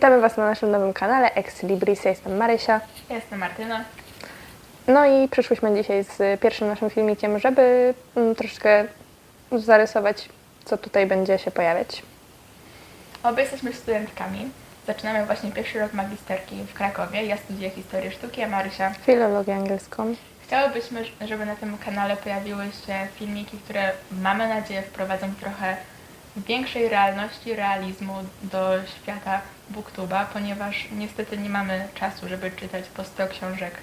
Witamy Was na naszym nowym kanale Ex Libris. Ja jestem Marysia. Ja jestem Martyna. No i przyszłyśmy dzisiaj z pierwszym naszym filmikiem, żeby mm, troszeczkę zarysować, co tutaj będzie się pojawiać. Obie jesteśmy studentkami. Zaczynamy właśnie pierwszy rok magisterki w Krakowie. Ja studiuję historię sztuki, a Marysia. Filologię angielską. Chciałybyśmy, żeby na tym kanale pojawiły się filmiki, które mamy nadzieję wprowadzą trochę większej realności, realizmu do świata booktuba, ponieważ niestety nie mamy czasu, żeby czytać po 100 książek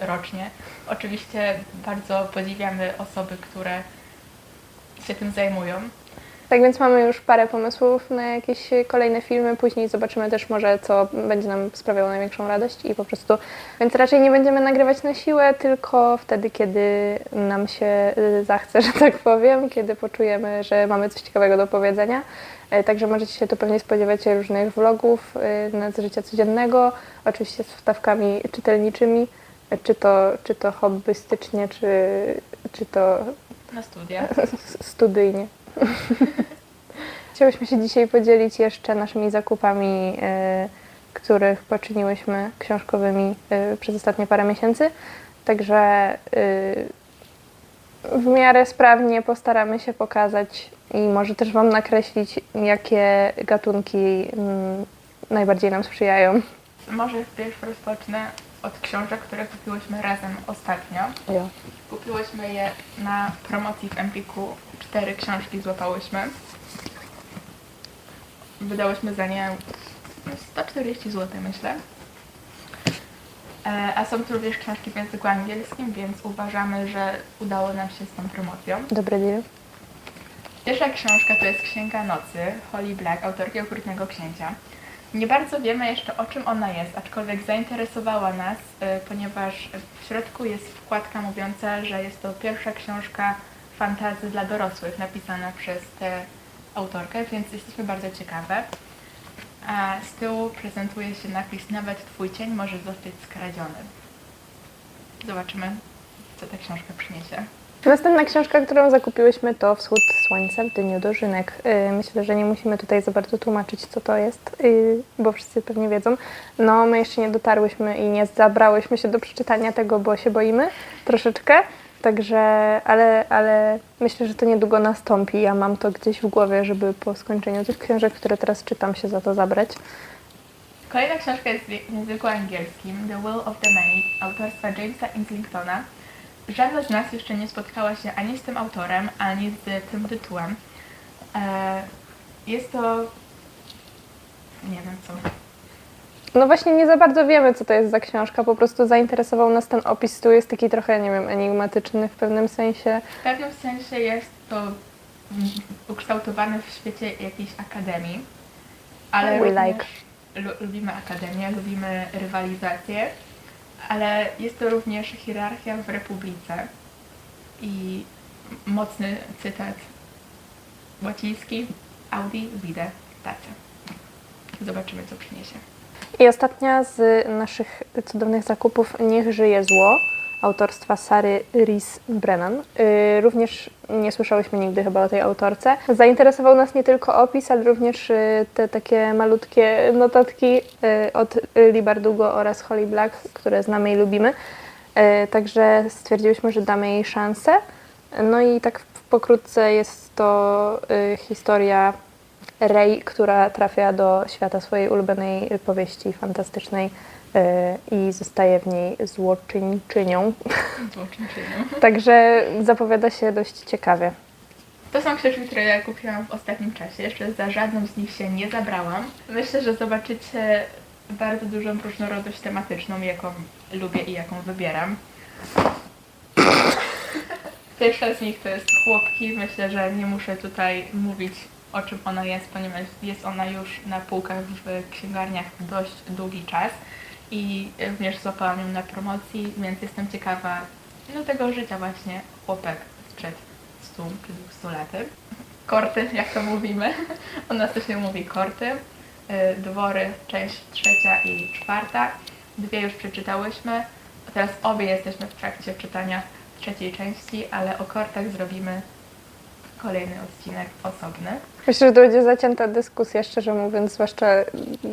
rocznie. Oczywiście bardzo podziwiamy osoby, które się tym zajmują. Tak więc mamy już parę pomysłów na jakieś kolejne filmy. Później zobaczymy też może, co będzie nam sprawiało największą radość i po prostu. Więc raczej nie będziemy nagrywać na siłę, tylko wtedy, kiedy nam się y, zachce, że tak powiem, kiedy poczujemy, że mamy coś ciekawego do powiedzenia. E, Także możecie się tu pewnie spodziewać różnych vlogów y, z życia codziennego, oczywiście z wstawkami czytelniczymi, e, czy to, czy to hobbystycznie, czy, czy to Na studiach. studyjnie. Chciałyśmy się dzisiaj podzielić jeszcze naszymi zakupami, e, których poczyniłyśmy książkowymi e, przez ostatnie parę miesięcy. Także e, w miarę sprawnie postaramy się pokazać i może też Wam nakreślić, jakie gatunki mm, najbardziej nam sprzyjają. Może wpierw rozpocznę od książek, które kupiłyśmy razem ostatnio. Jo. Kupiłyśmy je na promocji w Empiku. Cztery książki złapałyśmy. Wydałyśmy za nie 140 zł, myślę. E, A są tu również książki w języku angielskim, więc uważamy, że udało nam się z tą promocją. Dobry deal. Pierwsza książka to jest Księga Nocy Holly Black, autorki Okrutnego Księcia. Nie bardzo wiemy jeszcze o czym ona jest, aczkolwiek zainteresowała nas, y, ponieważ w środku jest wkładka mówiąca, że jest to pierwsza książka fantazy dla dorosłych napisana przez tę autorkę, więc jesteśmy bardzo ciekawe. A z tyłu prezentuje się napis Nawet Twój cień może zostać skradziony. Zobaczymy, co ta książka przyniesie. Następna książka, którą zakupiłyśmy to Wschód Słońca w dniu dożynek. Yy, Myślę, że nie musimy tutaj za bardzo tłumaczyć, co to jest, yy, bo wszyscy pewnie wiedzą. No, my jeszcze nie dotarłyśmy i nie zabrałyśmy się do przeczytania tego, bo się boimy troszeczkę. Także, ale, ale myślę, że to niedługo nastąpi. Ja mam to gdzieś w głowie, żeby po skończeniu tych książek, które teraz czytam, się za to zabrać. Kolejna książka jest w języku angielskim The Will of the Many autorstwa Jamesa Inslingtona. Żadna z nas jeszcze nie spotkała się ani z tym autorem, ani z tym tytułem. E, Jest to... nie wiem co. No właśnie nie za bardzo wiemy, co to jest za książka. Po prostu zainteresował nas ten opis. Tu jest taki trochę, nie wiem, enigmatyczny w pewnym sensie. W pewnym sensie jest to ukształtowane w świecie jakiejś akademii, ale We również like. lu- lubimy akademię, lubimy rywalizację, ale jest to również hierarchia w republice i mocny cytat łaciński Audi vide tace. Zobaczymy, co przyniesie. I ostatnia z naszych cudownych zakupów Niech żyje zło autorstwa Sary Ris Brennan. Yy, również nie słyszałyśmy nigdy chyba o tej autorce. Zainteresował nas nie tylko opis, ale również yy, te takie malutkie notatki yy, od Lee Bardugo oraz Holly Black, które znamy i lubimy. Także stwierdziłyśmy, że damy jej szansę. No i tak pokrótce jest to historia Rey, która trafia do świata swojej ulubionej powieści fantastycznej i zostaje w niej złoczyńczynią. Złoczyńczynią. Także zapowiada się dość ciekawie. To są książki, które ja kupiłam w ostatnim czasie. Jeszcze za żadną z nich się nie zabrałam. Myślę, że zobaczycie bardzo dużą różnorodność tematyczną, jaką lubię i jaką wybieram. Pierwsza z nich to jest Chłopki. Myślę, że nie muszę tutaj mówić o czym ona jest, ponieważ jest ona już na półkach w księgarniach dość długi czas i również złapałam ją na promocji, więc jestem ciekawa no, tego życia właśnie chłopek sprzed 100 czy 200 laty. Korty, jak to mówimy. U nas to się mówi korty. Y, Dwory, część trzecia i czwarta. Dwie już przeczytałyśmy. Teraz obie jesteśmy w trakcie czytania trzeciej części, ale o kortach zrobimy kolejny odcinek osobny. Myślę, że to będzie zacięta dyskusja, szczerze mówiąc, zwłaszcza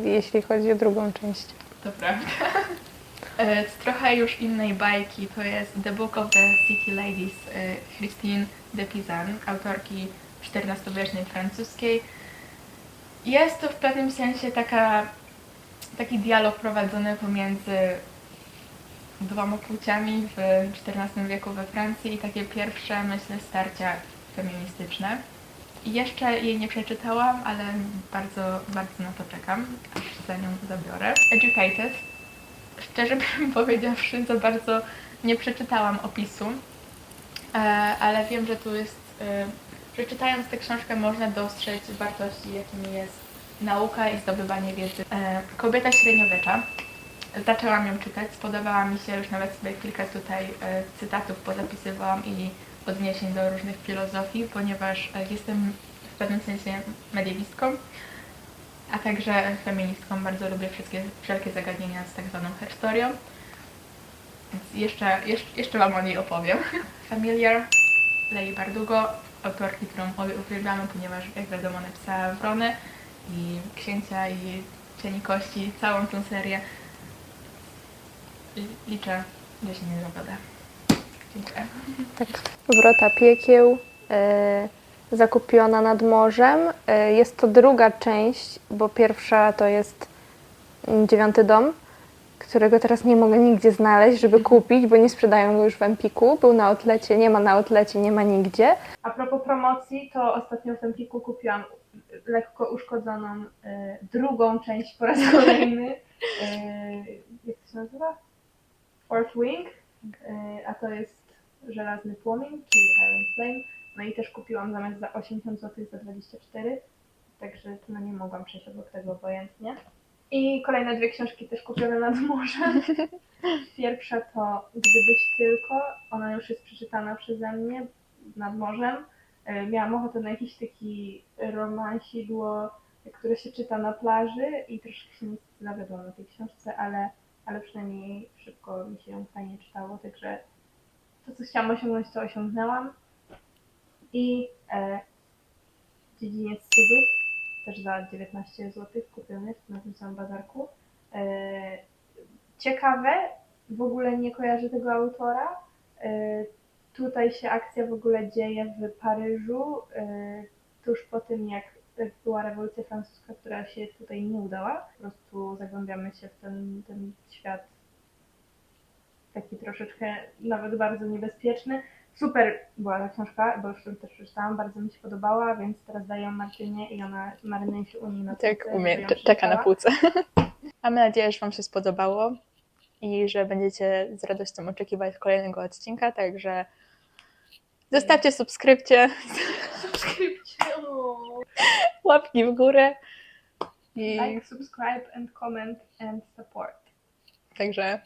jeśli chodzi o drugą część. To prawda. E, Z trochę już innej bajki to jest The Book of the City Ladies e, Christine de Pizan, autorki XIV-wiecznej francuskiej. Jest to w pewnym sensie taka, taki dialog prowadzony pomiędzy dwoma płciami w XIV wieku we Francji i takie pierwsze, myślę, starcia feministyczne. Jeszcze jej nie przeczytałam, ale bardzo, bardzo na to czekam, aż za nią zabiorę. Educated. Szczerze powiedziawszy, za bardzo nie przeczytałam opisu, e, ale wiem, że tu jest, e, że czytając tę książkę można dostrzec wartości, jakimi jest nauka i zdobywanie wiedzy. E, Kobieta średniowiecza. Zaczęłam ją czytać, spodobała mi się, już nawet sobie kilka tutaj cytatów pozapisywałam i odniesień do różnych filozofii, ponieważ jestem w pewnym sensie mediewistką, a także feministką. Bardzo lubię wszystkie, wszelkie zagadnienia z tak zwaną historią. Więc jeszcze, jeszcze, jeszcze Wam o niej opowiem. Familiar Lei Bardugo, autorki, którą obie uwielbiamy, ponieważ jak wiadomo napisała Wronę i Księcia i Cieni Kości, całą tą serię. Li- Liczę, że się nie zawiodę. Dziękuję. Tak, Wrota Piekieł, e, zakupiona nad morzem. E, jest to druga część, bo pierwsza to jest dziewiąty dom, którego teraz nie mogę nigdzie znaleźć, żeby kupić, bo nie sprzedają go już w Empiku. Był na outlecie, nie ma na outlecie, nie ma nigdzie. A propos promocji, to ostatnio w Empiku kupiłam lekko uszkodzoną e, drugą część po raz kolejny. E, jak to się nazywa? Fourth Wing, e, a to jest żelazny płomień, czyli Iron Flame. No i też kupiłam zamiast za 80 zł za 24, także no nie mogłam przejść obok tego obojętnie. I kolejne dwie książki też kupione nad morzem. Pierwsza to Gdybyś tylko, ona już jest przeczytana przeze mnie nad morzem. E, Miałam ochotę na jakiś taki romansidło, które się czyta na plaży i troszkę się nie zawiodłam na tej książce, ale, ale przynajmniej szybko mi się ją fajnie czytało, także to, co chciałam osiągnąć, to osiągnęłam. I e, Dziedziniec Cudów, też za 19 zł kupiony na tym samym bazarku. E, ciekawe, w ogóle nie kojarzę tego autora. E, tutaj się akcja w ogóle dzieje w Paryżu, e, tuż po tym, jak była rewolucja francuska, która się tutaj nie udała. Po prostu zagłębiamy się w ten, ten świat taki troszeczkę nawet bardzo niebezpieczny. Super była ta książka, bo już ją też przeczytałam, bardzo mi się podobała, więc teraz daję ją Martynie i ona marynuje się u niej na Tak półce, umie, ją cze- czeka na półce. Mamy nadzieję, że Wam się spodobało i że będziecie z radością oczekiwać kolejnego odcinka, także zostawcie subskrypcję, Subskrypcję. łapki w górę i Like, subscribe and comment and support. także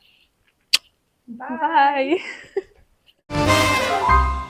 Bye! bye! you